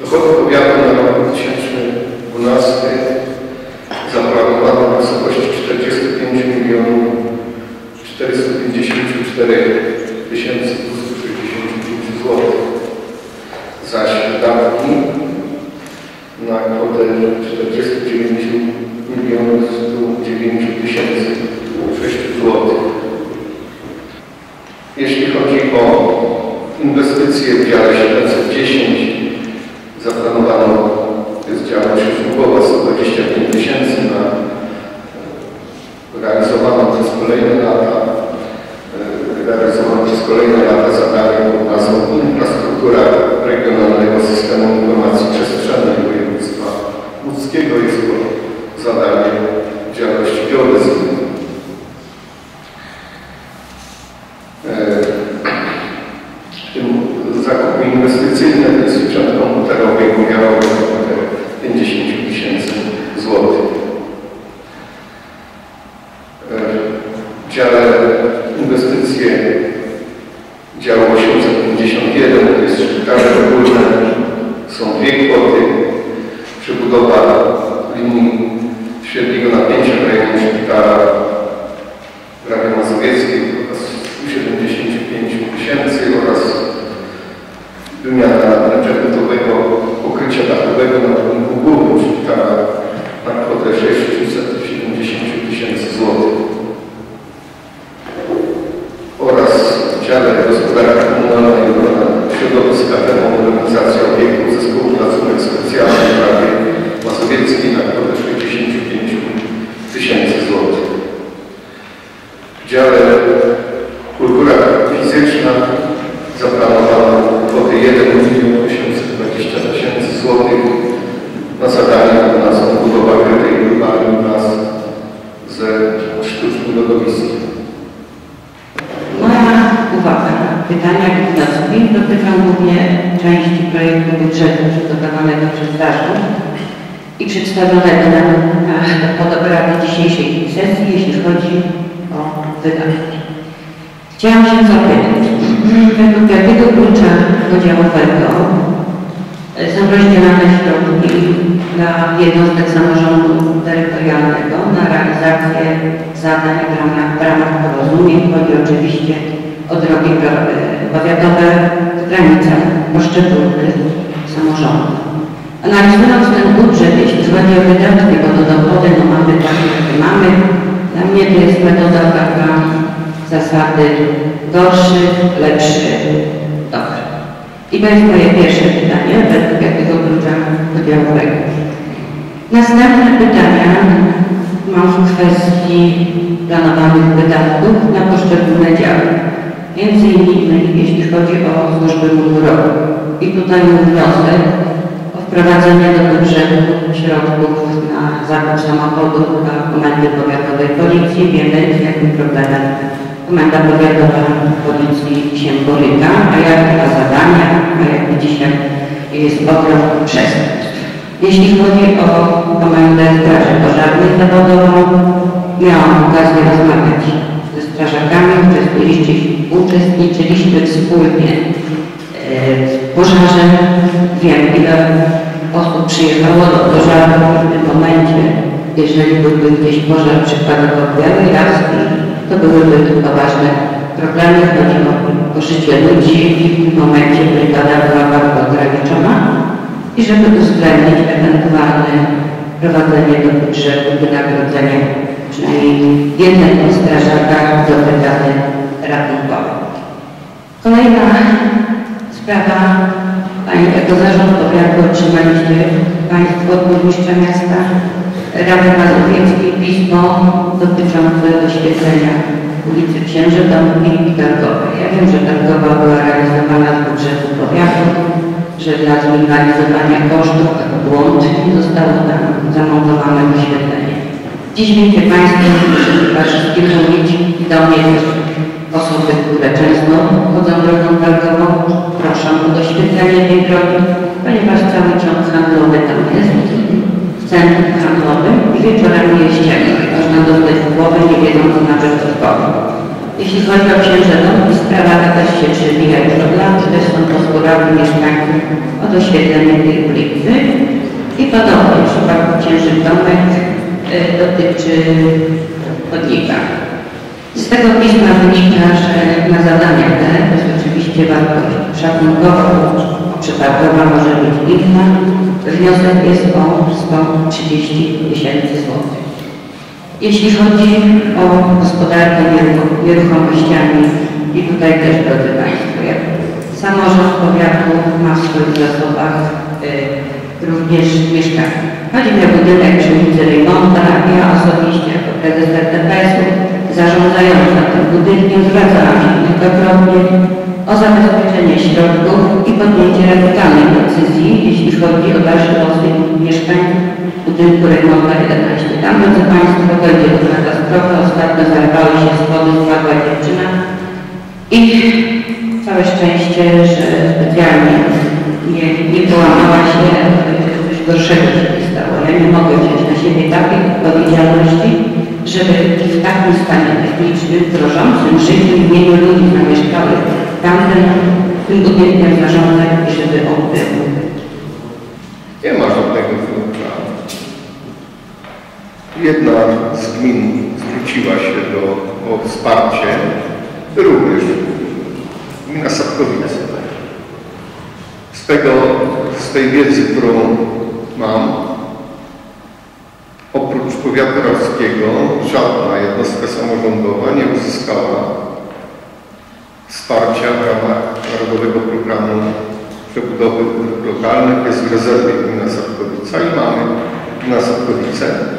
Dochody powiatu na rok 2012 zaplanowano w wysokości 45 milionów 454 265 zł. Zaś wydatki na kwotę 49 milionów 109 tysięcy 6 zł. Jeśli chodzi o inwestycje w dziale 710 zaplanowano jest działalność usługowa 125 tysięcy na realizowaną przez kolejne lata e, realizowane przez kolejne lata zadanie pod nazwą Infrastruktura Regionalnego Systemu Informacji Przestrzennej Województwa Łódzkiego. Jest to zadanie działalności geodezyjnej. E, w tym zakupy inwestycyjne to jest sprzęt komputerowy i pomiarowy na kwotę 50 tysięcy złotych. E, W dziale inwestycje działu 851 to jest szpitale ogólne, są dwie kwoty. Przebudowa linii średniego napięcia w rejonie szpitala w Rawie Mazowieckiej to 175 tysięcy oraz wymiana naczepnutowego pokrycia dachowego na budynku głównym szpitala na kwotę 670 tysięcy złotych. Oraz dziale gospodarki komunalnej i ochrona środowiska termomodernizacja obiektów zespołu placówek specjalnych w Rawie Mazowieckiej na kwotę 65 tysięcy złotych. W dziale kultura fizyczna zaplanowano kwotę 1 milion 820 tysięcy złotych na zadanie pod nazwą budowa krytej urbanej miast ze sztucznym lodowiskiem. Moja uwaga, pytania i wnioski dotyczą głównie części projektu budżetu przygotowanego przez zarząd i przedstawionego nam na- pod obrady dzisiejszej sesji, jeśli chodzi o wydatki. Chciałam się zapytać, według jakiego klucza podziałowego są rozdzielane środki dla jednostek samorządu terytorialnego na realizację zadań w ramach, porozumień. Chodzi oczywiście o drogi e, powiatowe w granicach poszczególnych samorządów. Analizując ten budżet, jeśli chodzi o wydatki, bo to dochody, no mamy takie, jakie mamy, dla mnie to jest metoda taka zasady gorszy, lepszy, dobry. I to jest moje pierwsze pytanie, według jakiego klucza podziałowego. Następne pytania mam w kwestii planowanych wydatków na poszczególne działy. Między innymi jeśli chodzi o służby mundurowe. I tutaj mój wniosek o wprowadzenie do budżetu środków na zakup samochodów dla Komendy Powiatowej Policji. Wiemy, z jakim problemem Komenda Powiatowa Policji się boryka, a jakie ma zadania, a jaki dzisiaj jest ogrom przestępstw. Jeśli chodzi o Komendę Straży Pożarnej Zawodową, miałam okazję rozmawiać ze strażakami, uczestniczyliśmy, uczestniczyliśmy wspólnie e, w pożarze. Przyjechało do pożaru w tym momencie. Jeżeli byłby gdzieś pożar przykładowo w Białej Laski, to byłyby to poważne problemy. Chodzi o poszycie ludzi w tym momencie brygada była bardzo ograniczona i żeby uwzględnić ewentualne prowadzenie do budżetu wynagrodzenia przynajmniej jednego strażaka do brygady ratunkowej. Kolejna sprawa, jako zarząd powiatu otrzymaliście Państwo burmistrza miasta Rady Mazowieckiej pismo dotyczące oświetlenia ulicy Księży Domowskiej i Targowej. Ja wiem, że Targowa była realizowana z budżetu powiatu, że dla zminimalizowania kosztów błąd zostało tam zamontowane oświetlenie. Dziś wiecie Państwo, że chyba wszystkim mówić i do mnie osoby, które często chodzą drogą targową, proszą o doświetlenie tej drogi, ponieważ cały ciąg handlowy tam jest, w centrum handlowym i wieczorami jest ciemno i można dostać w głowę, nie wiedząc na czym to wchodzi. Jeśli Jeśli chodzi o księże domy, sprawa ta też się przewija już od lat, też są postulaty mieszkańców o doświetlenie tej ulicy. I podobnie w przypadku księży domek y, dotyczy chodnika. Z tego pisma wynika, że na zadania te, to jest oczywiście wartość szacunkowa, przypadkowa może być inna, wniosek jest o 130 tysięcy złotych. Jeśli chodzi o gospodarkę nieruchomościami, i tutaj też, drodzy Państwo, jak samorząd powiatu ma w swoich zasobach y, również mieszkania. Chodzi mi o budynek przy ulicy Rejmonta, ja osobiście jako prezes RTPS-u zarządzająca tym budynkiem zwracałam się kilkakrotnie o zabezpieczenie środków i podjęcie radykalnej decyzji, jeśli chodzi o dalsze losy mieszkań budynku Rejmonta 11. Tam, drodzy Państwo, dojdzie do zalewały się schody, spadła dziewczyna i całe szczęście, że specjalnie nie, nie połamała się, coś gorszego się nie stało. Ja nie mogę wziąć na siebie takiej odpowiedzialności, żeby w takim stanie technicznym, grożącym życiu i mieniu ludzi zamieszkałych tamten, tym budynkiem zarządzać i żeby on był. Nie ma żadnego wnuka. Jedna z gmin zwróciła się do, o wsparcie, również gmina Sapkowice. Z, tego, z tej wiedzy, którą mam, oprócz powiatu rawskiego żadna jednostka samorządowa nie uzyskała wsparcia w ramach Narodowego Programu Przebudowy Lokalnych. Jest w rezerwie gmina Sapkowica i mamy gmina Sapkowice.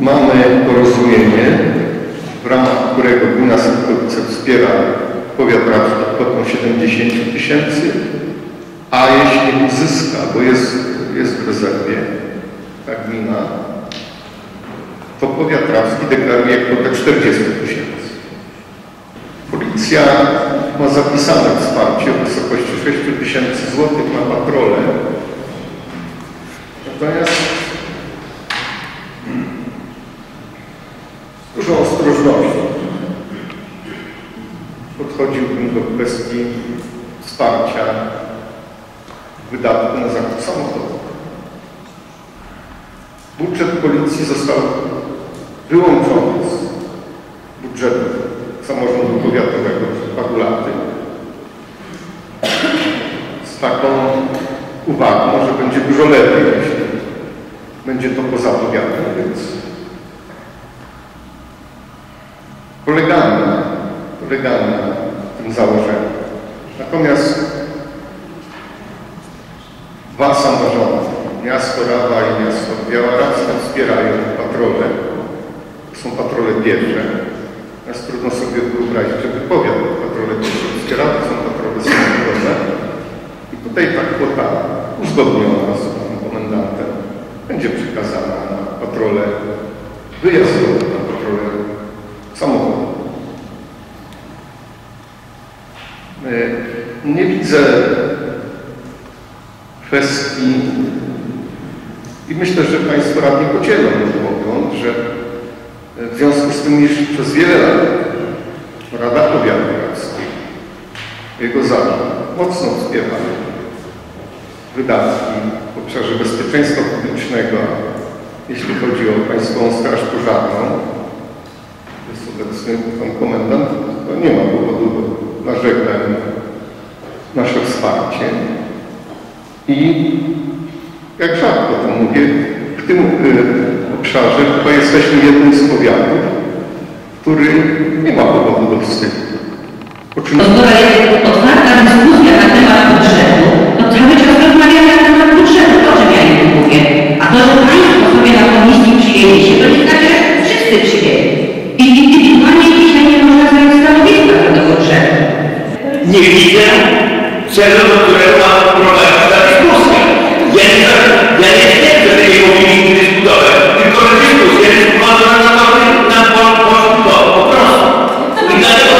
Mamy porozumienie, w ramach którego gmina Sapkowice wspiera powiat rawski kwotą 70 tysięcy, a jeśli uzyska, bo jest, jest w rezerwie ta gmina, to powiat rawski deklaruje kwotę 40 tysięcy. Policja ma zapisane wsparcie w wysokości 6 tysięcy złotych na patrole. Natomiast podchodziłbym do kwestii wsparcia wydatków na zakup samochodów. Budżet policji został wyłączony z budżetu samorządu powiatowego przed paru laty z taką uwagą, że będzie dużo lepiej, jeśli będzie to poza powiatem, więc polegamy, na tym założeniu. Natomiast dwa samorządy, miasto Rawa i miasto Biała-Rawska wspierają patrole. To są patrole pierwsze. Natomiast trudno sobie wyobrazić, żeby powiat patrole pierwsze wspierał, to są patrole samochodowe. I tutaj ta kwota uzgodniona z komendantem będzie przekazana na patrole wyjazdowe, na patrole samochodowe. E, Nie widzę kwestii i myślę, że Państwo radni podzielą pogląd, że w związku z tym, iż przez wiele lat Rada Powiatu Krawskiej, jego zarząd mocno wspierały wydatki w obszarze bezpieczeństwa publicznego, jeśli chodzi o Państwową Straż Pożarną, jest obecny Pan Komendant, to nie ma powodu do na nasze wsparcie. I jak rzadko to mówię, w tym y, obszarze chyba jesteśmy jednym z powiatów, który nie ma powodu do wstydu. O czym Skoro jest otwarta dyskusja na temat Nie widzę celu, do którego ma prowadzić ta dyskusja. Ja nie, ja nie twierdzę, że nie powinniśmy dyskutować, tylko że dyskusja jest prowadzona na pewnym na to, po prostu. I dlatego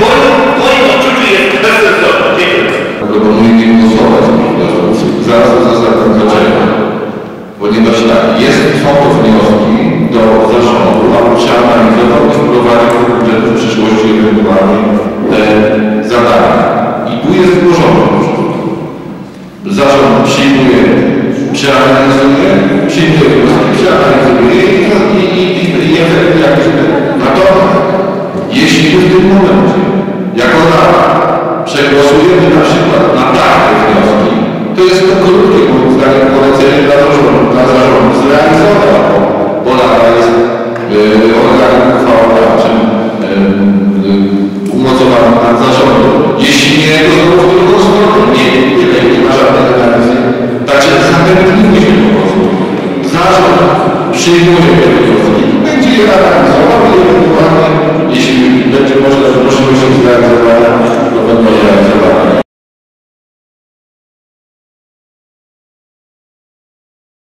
moim, moim odczuciu jest bezsensowne. Dziękuję. Proponuję nie głosować zaraz za zakończenia, ponieważ tak, jest, to wnioski do zarządu, aby przeanalizował i wprowadził do budżetu w przyszłości te zadania. I tu jest złożony porządek. Zarząd przyjmuje, przeanalizuje, przyjmuje wnioski, przeanalizuje i, i, i, i efekty jakby. Natomiast jeśli w tym momencie, jako rada, przegłosujemy na przykład na zarządem. Jeśli nie, to znowu drugą stronę. Nie, nie, nie ma żadnej analizy. Także zachętujmy się po prostu. Zarząd przyjmuje te wnioski. Będzie je analizował i ewentualnie, jeśli będzie można możliwość ich zrealizowania,